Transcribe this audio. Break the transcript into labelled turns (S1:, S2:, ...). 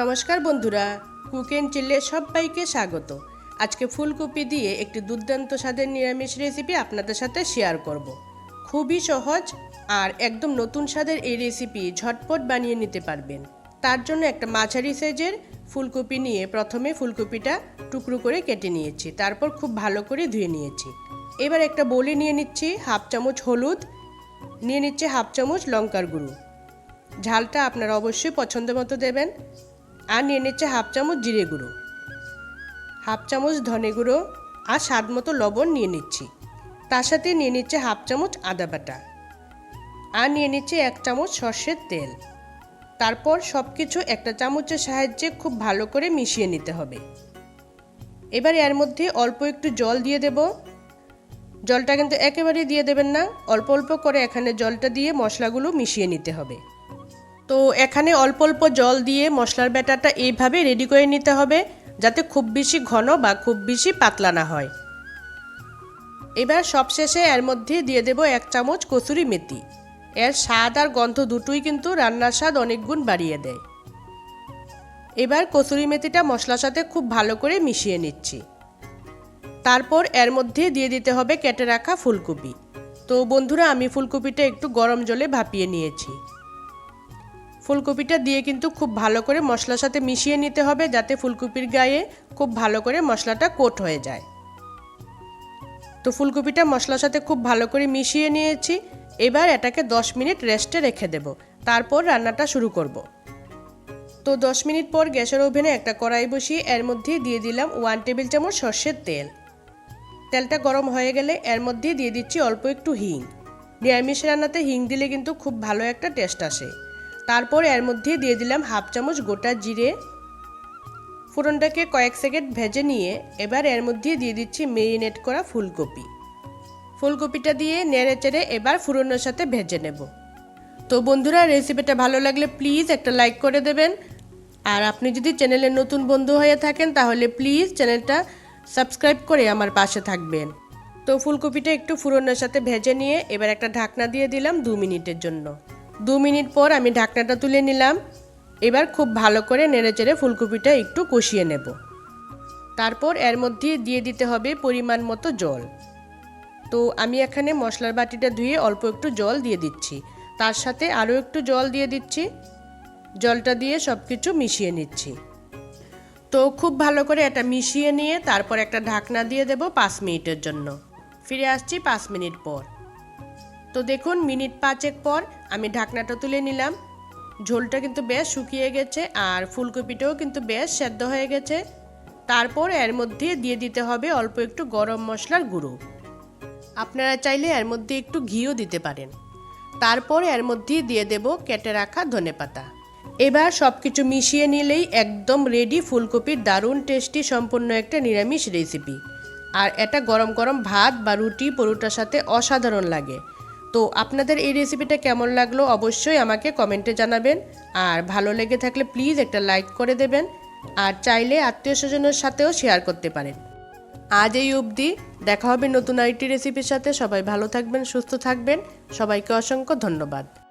S1: নমস্কার বন্ধুরা, cook and চিল্লে সবাইকে স্বাগত। আজকে ফুলকপি দিয়ে একটি দুর্দান্ত স্বাদের নিরামিষ রেসিপি আপনাদের সাথে শেয়ার করব। খুবই সহজ আর একদম নতুন স্বাদের এই রেসিপি ঝটপট বানিয়ে নিতে পারবেন। তার জন্য একটা মাঝারি সাইজের ফুলকপি নিয়ে প্রথমে ফুলকপিটা টুকরো করে কেটে নিয়েছি, তারপর খুব ভালো করে ধুয়ে নিয়েছি। এবার একটা বলে নিয়ে নিচ্ছি, হাফ চামচ হলুদ, নিয়ে নিচ্ছে হাফ চামচ লঙ্কার গুঁড়ো। ঝালটা আপনারা অবশ্যই পছন্দ মতো দেবেন। আর নিয়ে নিচ্ছে হাফ চামচ জিরে গুঁড়ো। হাফ চামচ ধনে গুঁড়ো আর স্বাদ মতো লবণ নিয়ে নিচ্ছি। তার সাথে নিয়ে নিচ্ছে হাফ চামচ আদা বাটা আর নিয়ে নিচ্ছে এক চামচ সর্ষের তেল। তারপর সব কিছু একটা চামচের সাহায্যে খুব ভালো করে মিশিয়ে নিতে হবে। এবার এর মধ্যে অল্প একটু জল দিয়ে দেব। জলটা কিন্তু একেবারেই দিয়ে দেবেন না। অল্প অল্প করে এখানে জলটা দিয়ে মশলাগুলো মিশিয়ে নিতে হবে। তো এখানে অল্প অল্প জল দিয়ে মশলার ব্যাটারটা এইভাবে রেডি করে নিতে হবে, যাতে খুব বেশি ঘন বা খুব বেশি পাতলা না হয়। এবার সবশেষে এর মধ্যে দিয়ে দেব এক চামচ কসুরি মেথি। এর স্বাদ আর গন্ধ দুটোই কিন্তু রান্নার স্বাদ অনেক গুণ বাড়িয়ে দেয়। এবার কসুরি মেথিটা মশলার সাথে খুব ভালো করে মিশিয়ে নিচ্ছি। তারপর এর মধ্যে দিয়ে দিতে হবে কেটে রাখা ফুলকপি। তো বন্ধুরা, আমি ফুলকপিটা একটু গরম জলে ভাপিয়ে নিয়েছি। ফুলকপিটা দিয়ে কিন্তু খুব ভালো করে মশলার সাথে মিশিয়ে নিতে হবে যাতে ফুলকপির গায়ে খুব ভালো করে মশলাটা কোট হয়ে যায়। তো ফুলকপিটা মশলার সাথে খুব ভালো করে মিশিয়ে নিয়েছি। এবার এটাকে 10 মিনিট রেস্টে রেখে দেব। তারপর রান্নাটা শুরু করব। তো 10 মিনিট পর গ্যাসের ওভেনে একটা কড়াই বসিয়ে এর মধ্যে দিয়ে দিলাম ওয়ান টেবিল চামচ সর্ষের তেল। তেলটা গরম হয়ে গেলে এর মধ্যে দিয়ে দিচ্ছি অল্প একটু হিং। নিরামিষ রান্নাতে হিং দিলে কিন্তু খুব ভালো একটা টেস্ট আসে। তারপর এর মধ্যে দিয়ে দিলাম হাফ চামচ গোটা জিরে। ফোড়নটাকে কয়েক সেকেন্ড ভেজে নিয়ে এবার এর মধ্যে দিয়ে দিচ্ছি মেরিনেট করা ফুলকপি। ফুলকপিটা দিয়ে নেড়ে চেড়ে এবার ফোড়নের সাথে ভেজে নেব। তো বন্ধুরা রেসিপিটা ভালো লাগলে প্লিজ একটা লাইক করে দেবেন। আর আপনি যদি চ্যানেলের নতুন বন্ধু হয়ে থাকেন, তাহলে প্লিজ চ্যানেলটা সাবস্ক্রাইব করে আমার পাশে থাকবেন। তো ফুলকপিটা একটু ফুরনের সাথে ভেজে নিয়ে এবার একটা ঢাকনা দিয়ে দিলাম দু মিনিটের জন্য। দু মিনিট পর আমি ঢাকনাটা তুলে নিলাম। এবার খুব ভালো করে নেড়েচেড়ে ফুলকপিটা একটু কষিয়ে নেব। তারপর এর মধ্যে দিয়ে দিতে হবে পরিমাণ মতো জল। তো আমি এখানে মশলার বাটিটা ধুয়ে অল্প একটু জল দিয়ে দিচ্ছি। তার সাথে আরও একটু জল দিয়ে দিচ্ছি। জলটা দিয়ে সব কিছু মিশিয়ে নিচ্ছি। তো খুব ভালো করে এটা মিশিয়ে নিয়ে তারপর একটা ঢাকনা দিয়ে দেব পাঁচ মিনিটের জন্য। ফিরে আসছি পাঁচ মিনিট পর। তো দেখুন, মিনিট পাঁচেক পর আমি ঢাকনাটা তুলে নিলাম। ঝোলটা কিন্তু বেশ শুকিয়ে গেছে আর ফুলকপিটাও কিন্তু বেশ সেদ্ধ হয়ে গেছে। তারপর এর মধ্যে দিয়ে দিতে হবে অল্প একটু গরম মশলার গুঁড়ো। আপনারা চাইলে এর মধ্যে একটু ঘিও দিতে পারেন। তারপর এর মধ্যে দিয়ে দেব কেটে রাখা ধনেপাতা এবার সব কিছু মিশিয়ে নিলেই একদম রেডি ফুলকপির দারুণ টেস্টি সম্পূর্ণ একটা নিরামিষ রেসিপি আর এটা গরম গরম ভাত বা রুটি, পরোটার সাথে অসাধারণ লাগে। তো আপনাদের এই রেসিপিটা কেমন লাগল অবশ্যই আমাকে কমেন্টে জানাবেন। আর ভালো লেগে থাকলে প্লিজ একটা লাইক করে দেবেন। আর চাইলে আত্মীয় স্বজনের সাথেও শেয়ার করতে পারেন। আজ এই অবধি দেখা হবে নতুন আরেকটি রেসিপির সাথে। সবাই ভালো থাকবেন, সুস্থ থাকবেন। সবাইকে অসংখ্য ধন্যবাদ।